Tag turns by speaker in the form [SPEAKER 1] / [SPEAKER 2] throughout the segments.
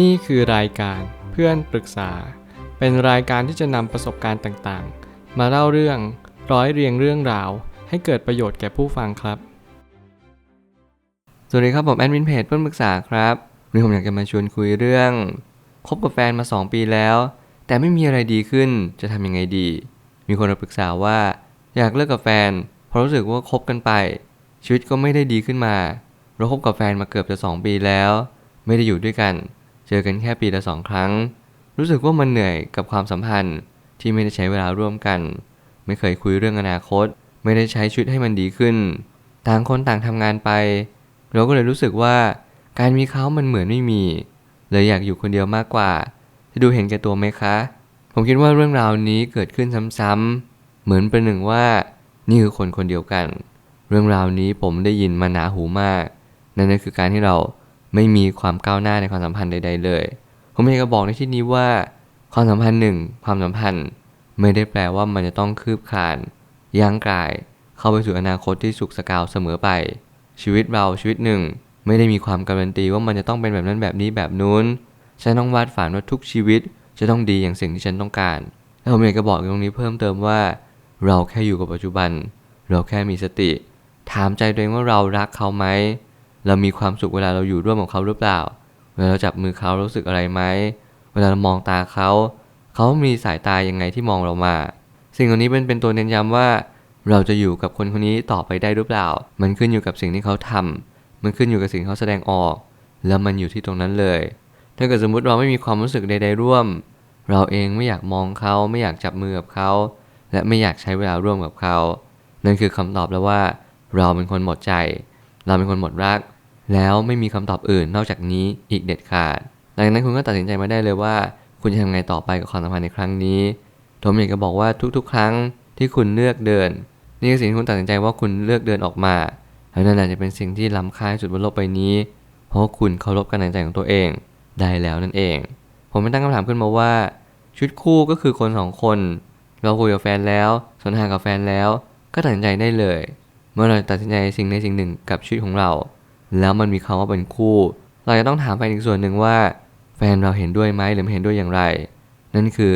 [SPEAKER 1] นี่คือรายการเพื่อนปรึกษา เป็นรายการที่จะนำประสบการณ์ต่างๆ มาเล่าเรื่องร้อยเรียงเรื่องราว ให้เกิดประโยชน์แก่ผู้ฟังครับ
[SPEAKER 2] สวัสดีครับผมแอดมินเพจเพื่อนปรึกษาครับวันนี้ผมอยากจะมาชวนคุยเรื่องคบกับแฟนมา 2 ปีแล้ว แต่ไม่มีอะไรดีขึ้นจะทำยังไงดี มีคนมาปรึกษาว่า อยากเลิกกับแฟน เพราะรู้สึกว่าคบกันไป ชีวิตก็ไม่ได้ดีขึ้นมา เราคบกับแฟนมาเกือบจะ 2 ปีแล้ว ไม่ได้อยู่ด้วยกัน เจอกันแค่ปีละสองครั้ง รู้สึกว่ามันเหนื่อยกับความสัมพันธ์ที่ไม่ได้ใช้เวลาร่วมกัน ไม่เคยคุยเรื่องอนาคต ไม่ได้ใช้ชีวิตให้มันดีขึ้น ต่างคนต่างทำงานไป เราก็เลยรู้สึกว่าการมีเขามันเหมือนไม่มีเลยอยากอยู่คนเดียวมากกว่า จะดูเห็นแก่ตัวไหมคะ ผมคิดว่าเรื่องราวนี้เกิดขึ้นซ้ำๆเหมือนเป็นหนึ่งว่า นี่คือคนคนเดียวกัน เรื่องราวนี้ผมได้ยินมาหนาหูมาก นั่นก็คือการที่เรา ไม่มีความก้าวหน้าในความสัมพันธ์ใด ๆ เลย ผมอยากจะบอกในที่นี้ว่าความสัมพันธ์หนึ่งความสัมพันธ์ ไม่ได้แปลว่ามันจะต้องคืบคลานย่างกลาย เข้าไปสู่อนาคตที่สุขสกาวเสมอไป ชีวิตเราชีวิตหนึ่ง ไม่ได้มีความการันตีว่ามันจะต้องเป็นแบบนั้นแบบนี้แบบนู้นฉันต้องวาดฝันว่าทุกชีวิตจะต้องดีอย่างสิ่งที่ฉันต้องการ แล้วผมอยากจะบอกตรงนี้เพิ่มเติมว่า เราแค่อยู่กับปัจจุบัน เราแค่มีสติ ถามใจตัวเองว่าเรารักเขาไหม เรามีความสุขเวลาเราอยู่ร่วมกับเขาหรือเปล่า เวลาเราจับมือเขารู้สึกอะไรไหม เวลาเรามองตาเขา เขามีสายตายังไงที่มองเรามา สิ่งเหล่านี้เป็นเป็นตัวเน้นย้ำว่า เราจะอยู่กับคนคนนี้ต่อไปได้หรือเปล่า มันขึ้นอยู่กับสิ่งที่เขาทำมันขึ้นอยู่กับสิ่งเขาแสดงออก แล้วมันอยู่ที่ตรงนั้นเลย ถ้าเกิดสมมุติเราไม่มีความรู้สึกใด ๆ ร่วม เราเองไม่อยากมองเขาไม่อยากจับมือกับเขา และไม่อยากใช้เวลาร่วมกับเขา นั่นคือคำตอบแล้วว่า เราเป็นคนหมดใจ เราเป็นคนหมดรัก แล้วไม่มีคำตอบอื่นนอกจากนี้อีกเด็ดขาดหลังจากนั้นคุณก็ตัดสินใจมาได้เลยว่า คุณจะทำไงต่อไปกับความสัมพันธ์ในครั้งนี้ผมอยากจะบอกว่าทุกๆ ครั้งที่คุณเลือกเดิน นี่คือสิ่งที่คุณตัดสินใจว่าคุณเลือกเดินออกมาแล้วนั่นอาจจะเป็นสิ่งที่ล้ำค่าที่สุดบนโลกใบนี้ เพราะคุณเคารพการตัดสินใจของตัวเองได้แล้วนั่นเอง ผมไม่ตั้งคำถามขึ้นมาว่า ชุดคู่ก็คือคนสองคน เราคุยกับแฟนแล้ว สนทนากับแฟนแล้ว ก็ตัดสินใจได้เลย เมื่อเราตัดสินใจสิ่งใดสิ่งหนึ่งกับชีวิตของเรา แล้วมันมีคำว่าเป็นคู่ เราจะต้องถามแฟนอีกส่วนหนึ่งว่า แฟนเราเห็นด้วยไหมหรือไม่เห็นด้วยอย่างไร นั่นคือ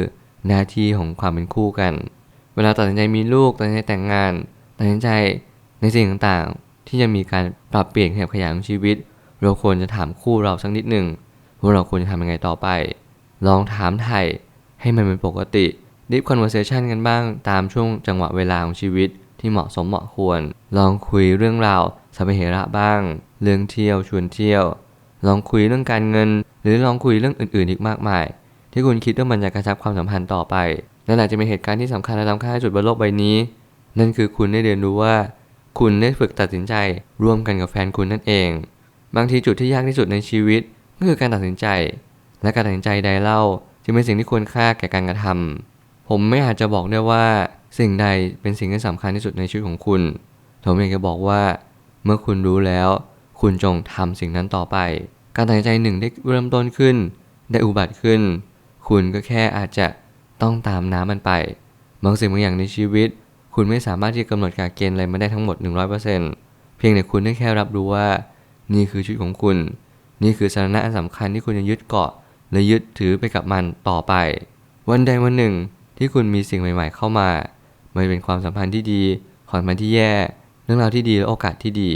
[SPEAKER 2] หน้าที่ของความเป็นคู่กัน เวลาตัดสินใจมีลูกตัดสินใจแต่งงานตัดสินใจในสิ่งต่างๆ ที่จะมีการปรับเปลี่ยนขยับขยายของชีวิต เราควรจะถามคู่เราสักนิดหนึ่งว่าเราควรจะทำยังไงต่อไป ลองถามไทยให้มันเป็นปกติ deep conversation กันบ้างตามช่วงจังหวะเวลาของชีวิตที่เหมาะสมเหมาะควร ลองคุยเรื่องราวสัพเหระบ้าง เรื่องเที่ยวชวนเที่ยว ลองคุยเรื่องการเงิน หรือลองคุยเรื่องอื่นๆอีกมากมาย ที่คุณคิดว่ามันจะกระชับความสัมพันธ์ต่อไปนั่นอาจจะเป็นเหตุการณ์ที่สำคัญและล้ำค่าที่สุดบนโลกใบนี้ นั่นคือคุณได้เรียนรู้ว่า คุณได้ฝึกตัดสินใจร่วมกันกับแฟนคุณนั่นเอง บางทีจุดที่ยากที่สุดในชีวิตก็คือการตัดสินใจ และการตัดสินใจใดเล่าจึงเป็นสิ่งที่ควรค่าแก่การกระทำผมไม่อาจจะบอกได้ว่า สิ่งใดเป็นสิ่งที่สำคัญที่สุดในชีวิตของคุณ ผมอยากจะบอกว่า เมื่อคุณรู้แล้ว คุณจงทำสิ่งนั้นต่อไป การตัดสินใจหนึ่งได้เริ่มต้นขึ้น ได้อุบัติขึ้น คุณก็แค่อาจจะต้องตามน้ำมันไป บางสิ่งบางอย่างในชีวิต คุณไม่สามารถที่จะกำหนดการเกณฑ์อะไรมาได้ทั้งหมด 100%เพียงแต่คุณได้แค่รับรู้ว่า นี่คือชีวิตของคุณ นี่คือสาระอันสำคัญที่คุณจะยึดเกาะ และยึดถือไปกับมันต่อไป วันใดวันหนึ่ง ที่คุณมีสิ่งใหม่ ๆ เข้ามาไม่เป็นความสัมพันธ์ที่ดีความสัมพันธ์ที่แย่ เรื่องราวที่ดีและโอกาสที่ดี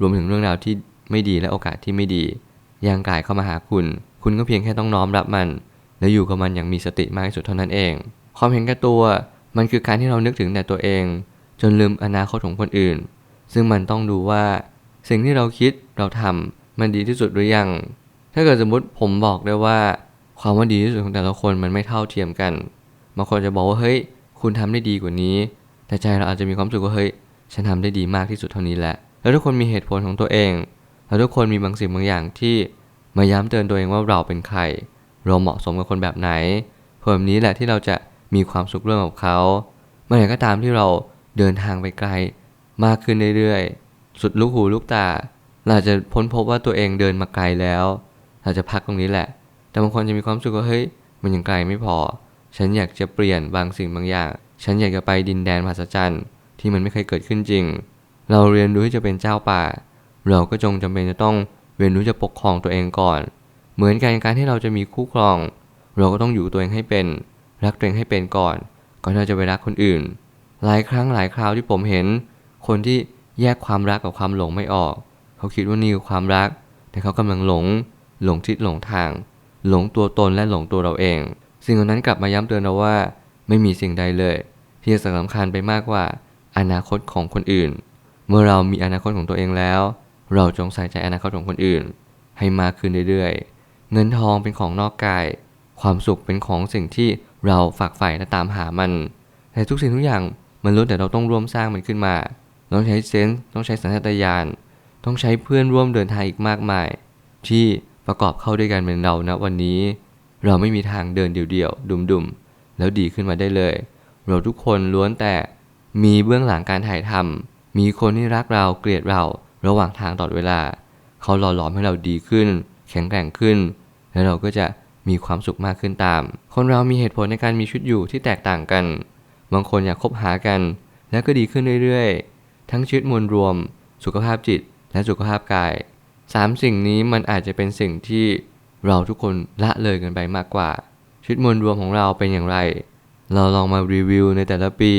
[SPEAKER 2] รวมถึงเรื่องราวที่ ไม่ดีและโอกาสที่ไม่ดีย่างกายเข้ามาหาคุณ คุณก็เพียงแค่ต้องน้อมรับมัน และอยู่กับมันอย่างมีสติมากที่สุดเท่านั้นเอง ความเห็นแก่ตัว มันคือการที่เรานึกถึงแต่ตัวเอง จนลืมอนาคตของคนอื่น ซึ่งมันต้องดูว่า สิ่งที่เราคิดเราทำมันดีที่สุดหรือยัง ถ้าเกิดสมมติผมบอกได้ว่า ความว่าดีที่สุดของแต่ละคนมันไม่เท่าเทียมกันบางคนจะบอกว่าเฮ้ย คุณทำได้ดีกว่านี้ แต่ใจเราอาจจะมีความรู้สึกว่าเฮ้ยฉันทำได้ดีมากที่สุดเท่านี้แหละ แล้วทุกคนมีเหตุผลของตัวเอง แล้วทุกคนมีบางสิ่งบางอย่างที่มาย้ำเตือนตัวเองว่าเราเป็นใคร เราเหมาะสมกับคนแบบไหนเพื่อนี้แหละที่เราจะมีความสุขร่วมกับเขาเมื่อไหร่ก็ตามที่เราเดินทางไปไกล มากขึ้นเรื่อยๆ สุดลูกหูลูกตาเราจะพ้นพบว่าตัวเองเดินมาไกลแล้ว เราจะพักตรงนี้แหละ แต่บางคนจะมีความสึกว่าเฮ้ย มันยังไกลไม่พอ ฉันอยากจะเปลี่ยนบางสิ่งบางอย่าง ฉันอยากจะไปดินแดนมหัศจรรย์ที่มันไม่เคยเกิดขึ้นจริง เราเรียนรู้ที่จะเป็นเจ้าป่า เราก็จงจำเป็นจะต้องเรียนรู้จะปกครองตัวเองก่อน เหมือนกันการที่เราจะมีคู่ครอง เราก็ต้องอยู่ตัวเองให้เป็น รักตัวเองให้เป็นก่อน ก่อนที่เราจะไปรักคนอื่น หลายครั้งหลายคราวที่ผมเห็น คนที่แยกความรักกับความหลงไม่ออก เขาคิดว่านี่คือความรัก แต่เขากำลังหลง หลงทิศหลงทาง หลงตัวตนและหลงตัวเราเอง สิ่งเหล่านั้นกลับมาย้ำเตือนเราว่า ไม่มีสิ่งใดเลย ที่จะสำคัญไปมากกว่าอนาคตของคนอื่น เมื่อเรามีอนาคตของตัวเองแล้ว เราจงใส่ใจอนาคตของคนอื่น ให้มากขึ้นเรื่อยๆ เงินทองเป็นของนอกกาย ความสุขเป็นของสิ่งที่เราฝากใฝ่และตามหามัน แต่ทุกสิ่งทุกอย่างมันล้วนแต่เราต้องร่วมสร้างมันขึ้นมา ต้องใช้เซนส์ต้องใช้สัญชาตญาณ ต้องใช้เพื่อนร่วมเดินทางอีกมากมาย ที่ประกอบเข้าด้วยกันเป็นเรานะวันนี้ เราไม่มีทางเดินเดี่ยวๆ ดุมๆ แล้วดีขึ้นมาได้เลย เราทุกคนล้วนแต่มีเบื้องหลังการถ่ายทำมีคนที่รักเราเกลียดเรา ระหว่างทางตลอดเวลา เขาหล่อหลอมให้เราดีขึ้น แข็งแกร่งขึ้น แล้วเราก็จะมีความสุขมากขึ้นตาม คนเรามีเหตุผลในการมีชีวิตอยู่ที่แตกต่างกัน บางคนอยากคบหากัน แล้วก็ดีขึ้นเรื่อยๆ ทั้งชีวิตมวลรวม สุขภาพจิต และสุขภาพกายสามสิ่งนี้มันอาจจะเป็นสิ่งที่เราทุกคนละเลยกันไปมากกว่าชีวิตมวลรวมของเราเป็นอย่างไร เราลองมารีวิวในแต่ละปี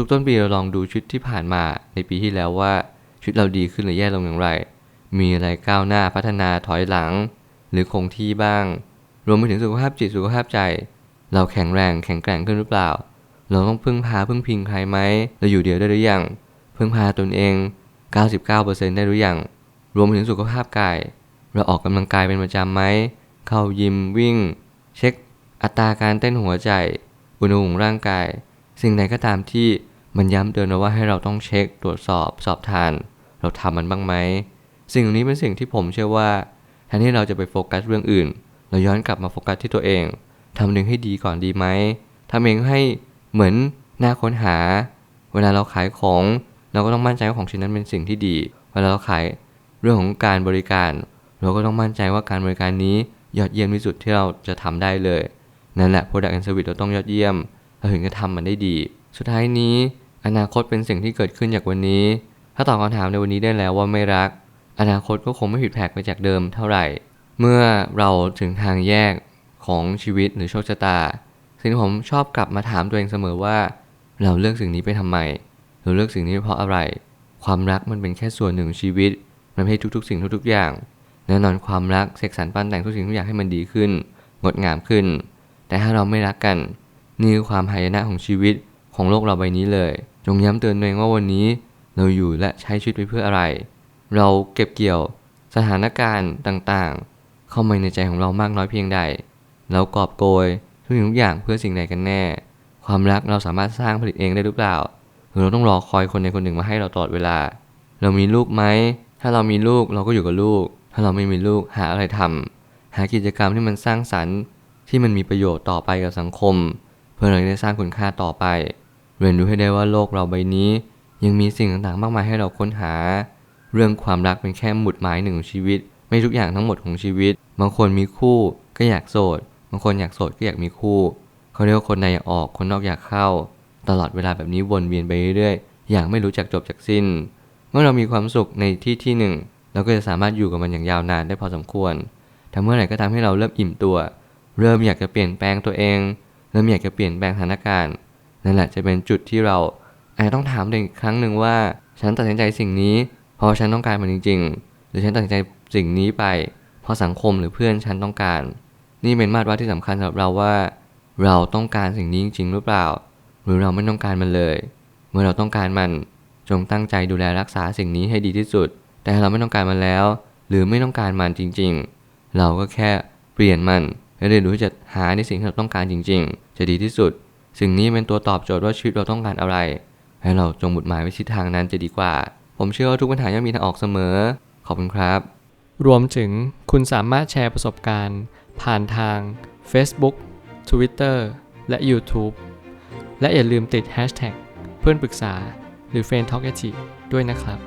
[SPEAKER 2] ทุกๆต้นปีเราลองดูชีวิตที่ผ่านมาในปีที่แล้วว่า ชีวิตเราดีขึ้นหรือแย่ลงอย่างไร มีอะไรก้าวหน้าพัฒนาถอยหลัง หรือคงที่บ้าง รวมไปถึงสุขภาพจิตสุขภาพใจ เราแข็งแรงแข็งแกร่งขึ้นหรือเปล่า เราต้องพึ่งพาพึ่งพิงใครไหมเราอยู่เดียวได้หรือยังพึ่งพาตนเอง 99%ได้หรือยังรวมไปถึงสุขภาพกาย เราออกกำลังกายเป็นประจำไหมเข้ายิมวิ่ง เช็ค อัตราการเต้นหัวใจ อุณหภูมิร่างกาย สิ่งใดก็ตามที่มันย้ำเตือนเราว่าให้เราต้องเช็คตรวจสอบสอบทาน เราทำมันบ้างไหม สิ่งนี้เป็นสิ่งที่ผมเชื่อว่าแทนที่เราจะไปโฟกัสเรื่องอื่น เราย้อนกลับมาโฟกัสที่ตัวเองทำหนึ่งให้ดีก่อนดีไหมทำเองให้เหมือนน่าค้นหา เวลาเราขายของ เราก็ต้องมั่นใจว่าของชิ้นนั้นเป็นสิ่งที่ดี เวลาเราขายเรื่องของการบริการ เราก็ต้องมั่นใจว่าการบริการนี้ยอดเยี่ยมที่สุดที่เราจะทำได้เลย นั่นแหละ Product and Service เราต้องยอดเยี่ยม เราถึงจะทำมันได้ดี สุดท้ายนี้ อนาคตเป็นสิ่งที่เกิดขึ้นจากวันนี้ ถ้าตอบคำถามในวันนี้ได้แล้วว่าไม่รัก อนาคตก็คงไม่ผิดแผกไปจากเดิมเท่าไหร่ เมื่อเราถึงทางแยกของชีวิตหรือโชคชะตา สิ่งที่ผมชอบกลับมาถามตัวเองเสมอว่า เราเลือกสิ่งนี้ไปทำไมเราเลือกสิ่งนี้เพราะอะไร ความรักมันเป็นแค่ส่วนหนึ่งของชีวิต มันไม่ใช่ทุกๆ สิ่งทุกๆอย่างแน่นอนความรักเสกสรรปั้นแต่งทุกสิ่งทุกอย่างให้มันดีขึ้น งดงามขึ้น แต่ถ้าเราไม่รักกันนี่คือความหายนะของชีวิตของโลกเราใบนี้เลย จงย้ำเตือนตัวเองว่าวันนี้ เราอยู่และใช้ชีวิตไปเพื่ออะไร เราเก็บเกี่ยวสถานการณ์ต่างๆ เข้ามาในใจของเรามากน้อยเพียงใด เรากอบโกยทุกสิ่งทุกอย่างเพื่อสิ่งใดกันแน่ ความรักเราสามารถสร้างผลิตเองได้หรือเปล่า หรือเราต้องรอคอยคนในคนหนึ่งมาให้เราตลอดเวลา เรามีลูกไหม ถ้าเรามีลูกเราก็อยู่กับลูก ถ้าเราไม่มีลูกหาอะไรทำหากิจกรรมที่มันสร้างสรรค์ ที่มันมีประโยชน์ต่อไปกับสังคม เพื่อเราจะได้สร้างคุณค่าต่อไป เรียนรู้ให้ได้ว่าโลกเราใบนี้ ยังมีสิ่งต่างๆ มากมายให้เราค้นหา เรื่องความรักเป็นแค่หมุดหมายหนึ่งของชีวิต ไม่ทุกอย่างทั้งหมดของชีวิต บางคนมีคู่ก็อยากโสด บางคนอยากโสดก็อยากมีคู่เขาเรียกว่าคนในอยากออกคนนอกอยากเข้า ตลอดเวลาแบบนี้วนเวียนไปเรื่อยๆ อย่างไม่รู้จักจบจากสิ้น เมื่อเรามีความสุขในที่ที่หนึ่งเราก็จะสามารถอยู่กับมันอย่างยาวนานได้พอสมควรแต่เมื่อไหร่ก็ตาให้เราเริ่มอิ่มตัว เริ่มอยากจะเปลี่ยนแปลงตัวเอง เริ่มอยากจะเปลี่ยนแปลงสถานการณ์ นั่นแหละจะเป็นจุดที่เรา อาจจะต้องถามเองอีกครั้งหนึ่งว่า ฉันตัดสินใจสิ่งนี้ เพราะฉันต้องการมันจริง ๆ หรือฉันตัดสินใจสิ่งนี้ไป เพราะสังคมหรือเพื่อนฉันต้องการ นี่เป็นมาตรวัดที่สำคัญสำหรับเราว่า เราต้องการสิ่งนี้จริง ๆ หรือเปล่า หรือเราไม่ต้องการมันเลย เมื่อเราต้องการมันจงตั้งใจดูแลรักษาสิ่งนี้ให้ดีที่สุด แต่เราไม่ต้องการมันแล้ว หรือไม่ต้องการมันจริง ๆ เราก็แค่เปลี่ยนมันและเรียนรู้ที่จะหาในสิ่งที่เราต้องการจริง ๆ จะดีที่สุด สิ่งนี้เป็นตัวตอบโจทย์ว่าชีวิตเราต้องการอะไร ให้เราจงบุดหมายไว้ทิศทางนั้นจะดีกว่า ผมเชื่อว่าทุกปัญหาย่อมมีทางออกเสมอ ขอบคุณครับ
[SPEAKER 1] รวมถึงคุณสามารถแชร์ประสบการณ์ ผ่านทาง Facebook Twitter และ YouTube และอย่าลืมติด Hashtag เพื่อนปรึกษาหรือ f r ร e n d Talk ด้วยนะครับ